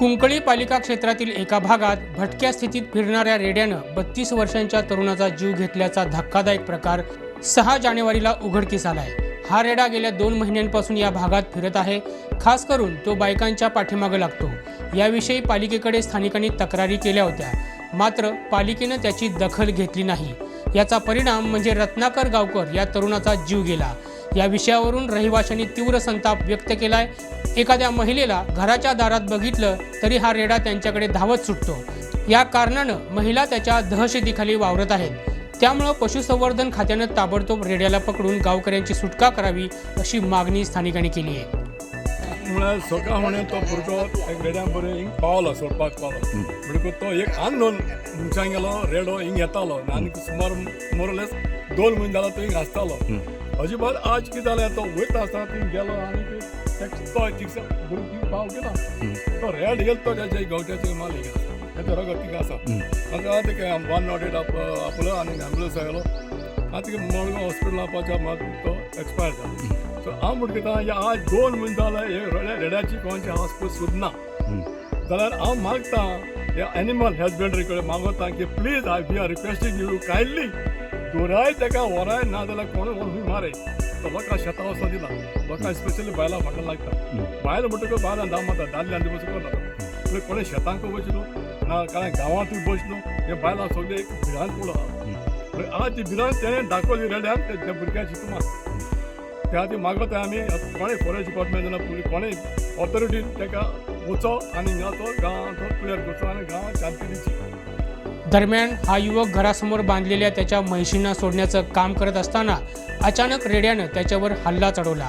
कुंकळी पालिका क्षेत्रातील एका भागात भटक्या स्थितीत फिरणाऱ्या रेड्यानं बत्तीस वर्षांच्या तरुणाचा जीव घेतल्याचा धक्कादायक प्रकार सहा जानेवारीला उघडकीस आलाय. हा रेडा गेल्या दोन महिन्यांपासून या भागात फिरत आहे. खास करून तो बायकांच्या पाठीमागं लागतो. याविषयी पालिकेकडे स्थानिकांनी तक्रारी केल्या होत्या. मात्र पालिकेनं त्याची दखल घेतली नाही. याचा परिणाम म्हणजे रत्नाकर गावकर या तरुणाचा जीव गेला. या विषयावरून रहिवाशांनी तीव्र संताप व्यक्त केलाय. एखाद्या महिलेला घराच्या दारात बघितलं तरी हा रेडा त्यांच्याकडे धावत सुटतो. या कारणानं महिला त्याच्या दहशतीखाली वावरत आहेत. त्यामुळं पशुसंवर्धन खात्यानं ताबडतोब रेड्याला पकडून गावकऱ्यांची सुटका करावी अशी मागणी स्थानिकांनी केली आहे. म्हळ्यार सकाळ म्हणे तो भुरगो एक रेड्या बरें हिंग पावलो सोडपाक पावलो. म्हणटकूच तो एक मनशां गेलो रेडो हिंग येतालो. आनी सुमार मोरलेस दोन म्हयने जालो हिंग आसतालो अजिबात आज कितें जालें तो वयता आसतना थिंग गेलो आनी तो थिंगसर भुरगो पाव गेला तो रेड गेलो तो तेच्या गवट्याचे माल गेला तेजो रगत थिंग आसा आतां तेका वन नॉट एट आपलो आनी एम्बुलन्स आयलो आतां तेका मडगांव हॉस्पिटला पावच्या मात तो एक्सपायर जालो सो हांव म्हणटा या आज दोन म्हयने जाले हे रेड्या रेड्याची कोणचे हॉस्पिटल सुद्दां जाल्यार हांव मागता हे एनिमल हजबंड्री कडेन मागता की please I be are requesting you kindly दोराय ताका व्हराय ना जाल्यार कोण व्हरून मारे? तो लोकां शेतां वचो दिला. लोकां स्पेशली बायलां फाटल्यान लागता. बायल म्हणटकूच बायलां धाम माता दादल्यान बसून करता पूण कोणें शेतांक वचलो ना कांय गांवांतूय बसलो? हे बायलां सगळे एक भिरांत पडलो पूण आज ती भिरांत तेणें दाखयली रेड्यान ते त्या भुरग्याची तुमार त्या खातीर मागता आमी कोणें फॉरेस्ट डिपार्टमेंट ना पुलीस कोणें ऑथॉरिटी ताका वचो आनी हिंगा तो गांवां तो क्लियर करचो आनी गांवांत शांती दिवची दरम्यान हा युवक घरासमोर बांधलेल्या त्याच्या म्हैशींना सोडण्याचं काम करत असताना अचानक रेड्यानं त्याच्यावर हल्ला चढवला.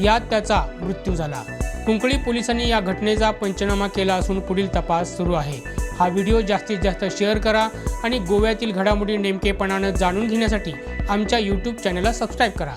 यात त्याचा मृत्यू झाला. कुंकळी पोलिसांनी या घटनेचा पंचनामा केला असून पुढील तपास सुरू आहे. हा व्हिडिओ जास्तीत जास्त शेअर करा आणि गोव्यातील घडामोडी नेमकेपणानं जाणून घेण्यासाठी आमच्या यूट्यूब चॅनलला सबस्क्राईब करा.